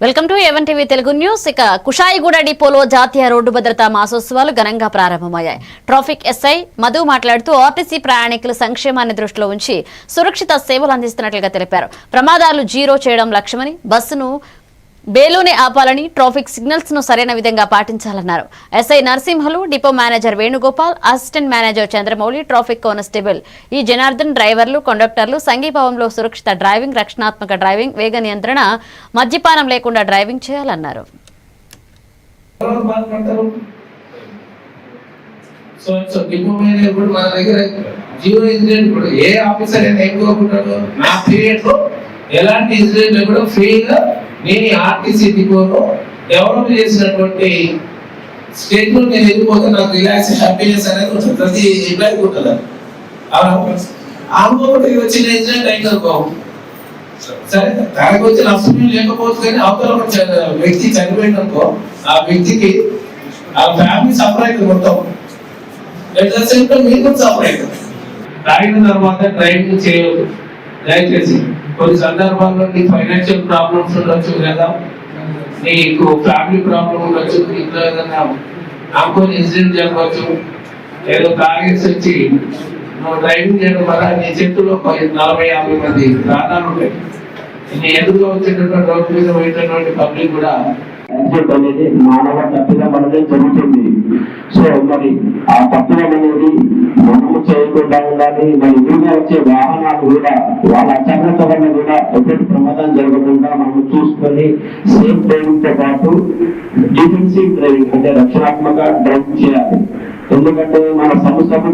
Welcome to A one TV Telugu news. ఇక కుషాయిగూడ డిపోలో జాతీయ రోడ్డు భద్రతా మాసోత్సవాలు ఘనంగా ప్రారంభమయ్యాయి. ట్రాఫిక్ ఎస్ఐ మధు మాట్లాడుతూ ఆర్టీసీ ప్రయాణికుల సంక్షేమాన్ని దృష్టిలో ఉంచి సురక్షిత సేవలు అందిస్తున్నట్లుగా తెలిపారు. ప్రమాదాలు జీరో చేయడం లక్ష్యమని బస్సును బేలోనే ఆపాలని ట్రాఫిక్ సిగ్నల్స్ను సరైన విధంగా పాటించాలన్నారు. SI Narasimhulu depot manager Venugopal assistant manager Chandramouli traffic constable ఈ జనార్దన్ డ్రైవర్లు కండక్టర్లు సంఘీభావంలో సురక్షిత డ్రైవింగ్ రక్షణాత్మక డ్రైవింగ్ వేగ నియంత్రణ మద్యపానం లేకుండా డ్రైవింగ్ చేయాలన్నారు. ఎలాంటి ఇన్సిడెంట్ కూడా ఫ్రీగా నేను ఆర్టీసీ డిపోలో డెవలప్ చేసినటువంటి స్టేట్ నేను వెళ్ళిపోతే నాకు రిలాక్సేషన్ హ్యాపీనెస్ అనేది కొంచెం ప్రతి ఎంప్లాయీకి ఉంటుంది. అది. ఆమె అనుకోకుండా ఇది ఇన్సిడెంట్ అయింది అనుకో సరే తనకు వచ్చి అసూయం లేకపోవచ్చు కానీ అవతల ఒక వ్యక్తి చనిపోయింది అనుకో ఆ వ్యక్తికి ఆ ఫ్యామిలీ సఫర్ అవుతుంది మొత్తం. ఎట్ మీరు సఫర్ అవుతుంది తాగిన తర్వాత డ్రైవింగ్ చేయదు దయచేసి. కొన్ని సందర్భాల్లో నీ ఫైనాన్షియల్ ప్రాబ్లమ్స్ ఉండొచ్చు లేదా నీకు ఫ్యామిలీ ప్రాబ్లం ఉండొచ్చు ఇంట్లో ఏదైనా అనుకోని ఇన్సిడెంట్ జరగవచ్చు. ఏదో తాగేసి వచ్చి నువ్వు డ్రైవింగ్ చేయడం వల్ల నీ చేతుల్లో నలభై యాభై మంది ప్రాణాలు ఉంటాయి. నీ ఎదురుగా వచ్చేటటువంటి రోడ్డు మీద పోయేటటువంటి పబ్లిక్ కూడా యాక్సిడెంట్ అనేది మానవ తప్పిదం అనేది జరుగుతుంది. సో మరి ఆ తప్పిదం అనేది మనము చేయకుండా కానీ మరి ఎదురుగా వచ్చే వాహనాలు కూడా వాళ్ళ అజాగ్రత్త వల్ల కూడా ఎటువంటి ప్రమాదం జరగకుండా మనం చూసుకొని సేఫ్ డ్రైవింగ్తో పాటు డిఫెన్సివ్ డ్రైవింగ్ అంటే రక్షణాత్మక డ్రైవింగ్ చేయాలి. ఎందుకంటే మన సంస్థకు